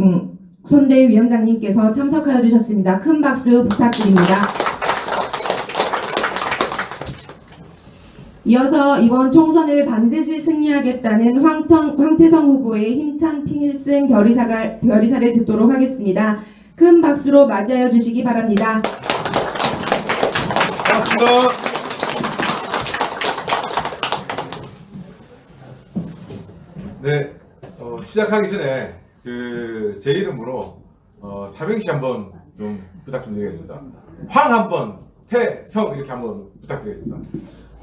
음, 선대위원장님께서 참석하여 주셨습니다. 큰 박수 부탁드립니다. 이어서 이번 총선을 반드시 승리하겠다는 황턴, 황태성 후보의 힘찬 필승 결의사가, 결의사를 듣도록 하겠습니다. 큰 박수로 맞이하여 주시기 바랍니다. 반갑습니다. 네, 어, 시작하기 전에 그제 이름으로 어, 삼행시 한번 좀 부탁 좀 드리겠습니다. 황 한번, 태성 이렇게 한번 부탁드리겠습니다.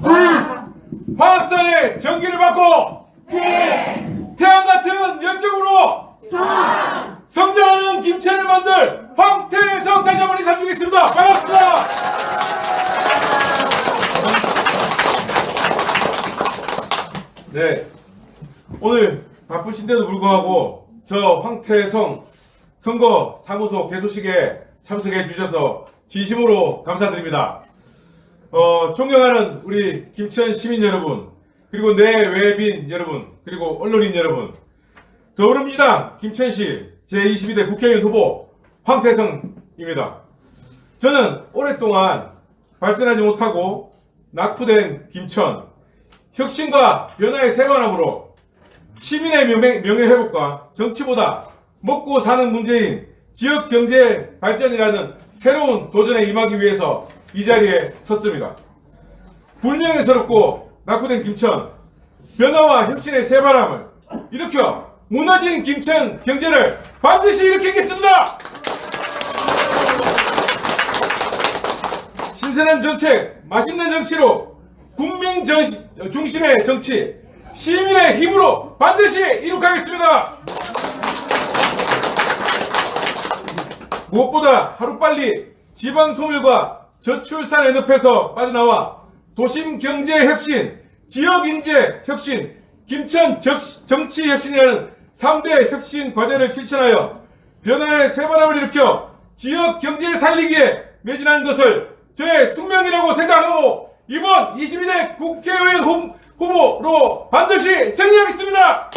황! 화학산의 전기를 받고 태양 같은 열정으로 성! 성장하는 김천을 만들 황태성 다시 한번 인사드리겠습니다. 반갑습니다. 네, 오늘 바쁘신데도 불구하고 저 황태성 선거 사무소 개소식에 참석해 주셔서 진심으로 감사드립니다. 어, 존경하는 우리 김천 시민 여러분, 그리고 내외빈 여러분, 그리고 언론인 여러분, 더불어민주당 김천시 제22대 국회의원 후보 황태성입니다. 저는 오랫동안 발전하지 못하고 낙후된 김천, 혁신과 변화의 새만함으로 시민의 명예, 명예회복과 정치보다 먹고 사는 문제인 지역 경제 발전이라는 새로운 도전에 임하기 위해서 이 자리에 섰습니다. 불명예스럽고 낙후된 김천, 변화와 혁신의 새바람을 일으켜 무너진 김천 경제를 반드시 일으키겠습니다! 신선한 정책, 맛있는 정치로 국민 정- 중심의 정치, 시민의 힘으로 반드시 이룩하겠습니다! 무엇보다 하루빨리 지방 소멸과 저출산의 늪에서 빠져나와 도심 경제 혁신, 지역 인재 혁신, 김천 적- 정치 혁신이라는 3대 혁신 과제를 실천하여 변화의 새바람을 일으켜 지역 경제 살리기에 매진하는 것을 저의 숙명이라고 생각하고 이번 22대 국회의원 후- 후보로 반드시 승리하겠습니다!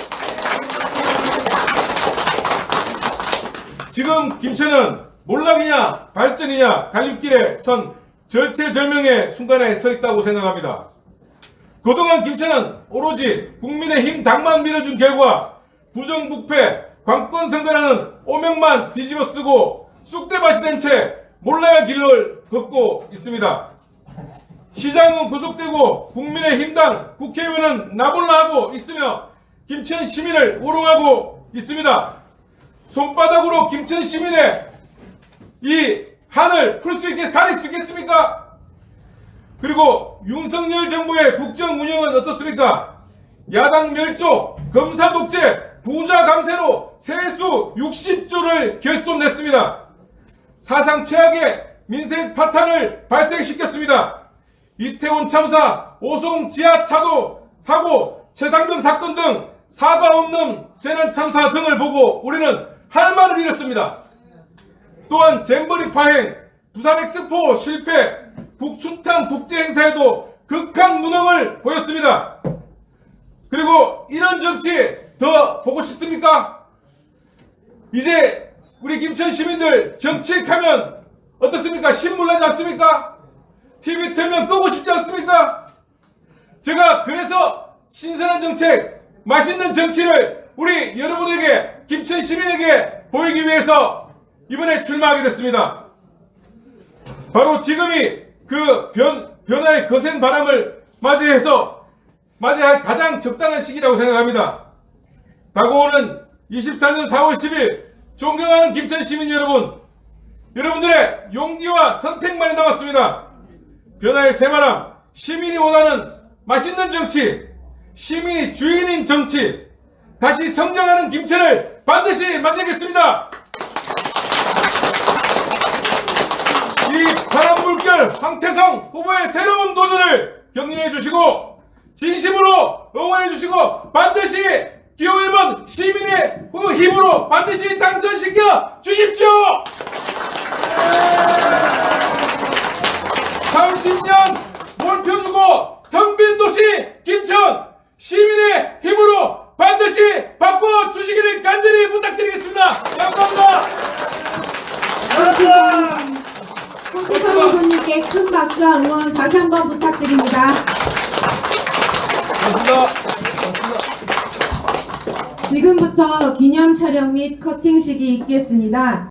지금 김천은 몰락이냐 발전이냐 갈림길에 선 절체절명의 순간에 서 있다고 생각합니다. 그동안 김천은 오로지 국민의힘 당만 밀어준 결과 부정부패 관권 선거라는 오명만 뒤집어 쓰고 쑥대밭이 된 채 몰라야 길을 걷고 있습니다. 시장은 구속되고 국민의 힘당 국회의원은 나몰라 하고 있으며 김천 시민을 우롱하고 있습니다. 손바닥으로 김천 시민의 이 한을 풀 수 있게 가릴 수 있겠습니까? 그리고 윤석열 정부의 국정 운영은 어떻습니까? 야당 멸조, 검사 독재, 부자 감세로 세수 60조를 결손냈습니다. 사상 최악의 민생 파탄을 발생시켰습니다. 이태원 참사, 오송 지하차도 사고, 최상병 사건 등 사과 없는 재난 참사 등을 보고 우리는 할 말을 잃었습니다. 또한 잼버리 파행, 부산 엑스포 실패, 북수탄 국제 행사에도 극한 무능을 보였습니다. 그리고 이런 정치 더 보고 싶습니까? 이제 우리 김천 시민들 정치하면 어떻습니까? 신문 나지 않습니까? TV 틀면 끄고 싶지 않습니까? 제가 그래서 신선한 정책, 맛있는 정치를 우리 여러분에게, 김천 시민에게 보이기 위해서 이번에 출마하게 됐습니다. 바로 지금이 그 변, 변화의 거센 바람을 맞이해서 맞이할 가장 적당한 시기라고 생각합니다. 다가오는 24년 4월 10일 존경하는 김천 시민 여러분, 여러분들의 용기와 선택만이 남았습니다. 변화의 새바람, 시민이 원하는 맛있는 정치, 시민이 주인인 정치, 다시 성장하는 김천을 반드시 만들겠습니다. 이 바람 물결 황태성 후보의 새로운 도전을 격려해 주시고 진심으로 응원해 주시고 반드시 기호 1번 시민의 그 힘으로 반드시 당선시켜 주십시오. 30년 몰펴주고 텅빈 도시 김천 시민의 힘으로 반드시 바꿔 주시기를 간절히 부탁드리겠습니다. 감사합니다. 황태성 후보님께 큰 박수와 응원 다시 한번 부탁드립니다. 지금부터 기념 촬영 및 커팅 식이 있겠습니다.